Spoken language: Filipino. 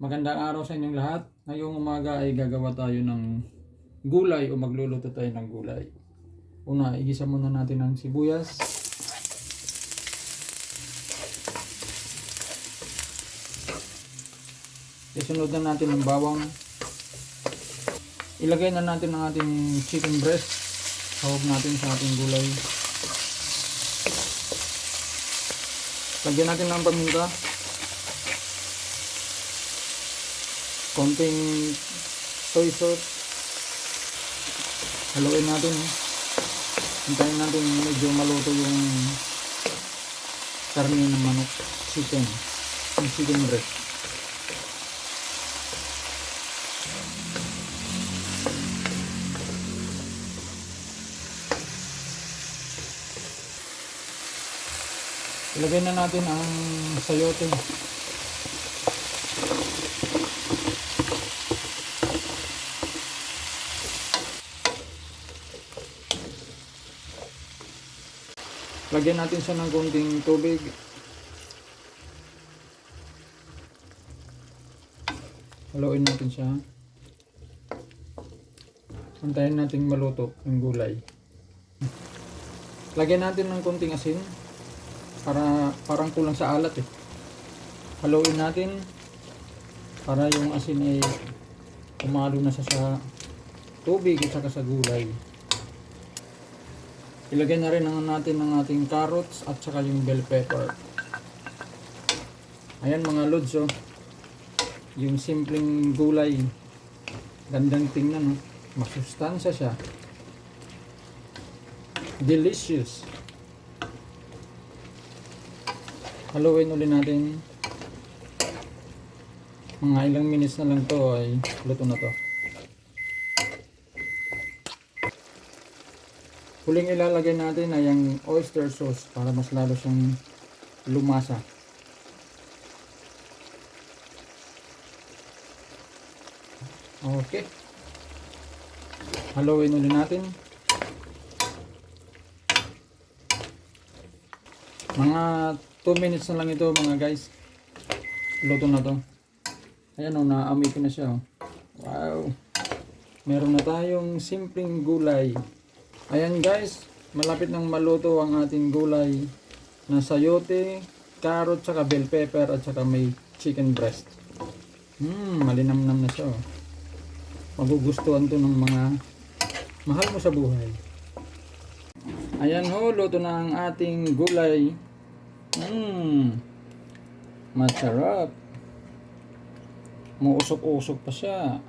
Magandang araw sa inyong lahat. Ngayong umaga ay gagawa tayo ng gulay o magluluto tayo ng gulay. Una, igisa muna natin ng sibuyas. Isunod na natin ng bawang. Ilagay na natin ang ating chicken breast. Hawag natin sa ating gulay. Lagyan natin ng paminta. Konting soy sauce. Haluin natin. eh. Hintayin natin medyo maluto yung karne ng manok. Chicken. Yung chicken breast. Ilagay na natin ang sayote. Lagyan natin siya ng konting tubig. Haluin natin siya. Antayin natin maluto yung gulay. Lagyan natin ng konting asin para parang kulang sa alat eh. Haluin natin para yung asin ay umalo na siya sa tubig at saka sa gulay. Ilagay na rin natin ng ating carrots at saka yung bell pepper. Ayan mga lods oh. Yung simpleng gulay. Gandang tingnan oh. Masustansya siya. Delicious. Haluin ulit natin. Mga ilang minutes na lang to ay luto na to. Huling ilalagay natin ay ang oyster sauce para mas lalo siyang lumasa. Okay. Haluin ulit natin. Mga 2 minutes na lang ito mga guys. Luto na to. Ayan o, naamoy ko na siya. oh. Wow. Meron na tayong simpleng gulay. Ayan guys, malapit nang maluto ang ating gulay na sayote, carrot, saka bell pepper at saka may chicken breast. Hmm, malinamnam na siya. oh. Magugustuhan to ng mga mahal mo sa buhay. Ayan ho, luto na ang ating gulay. Hmm, masarap. Muusok-usok pa siya.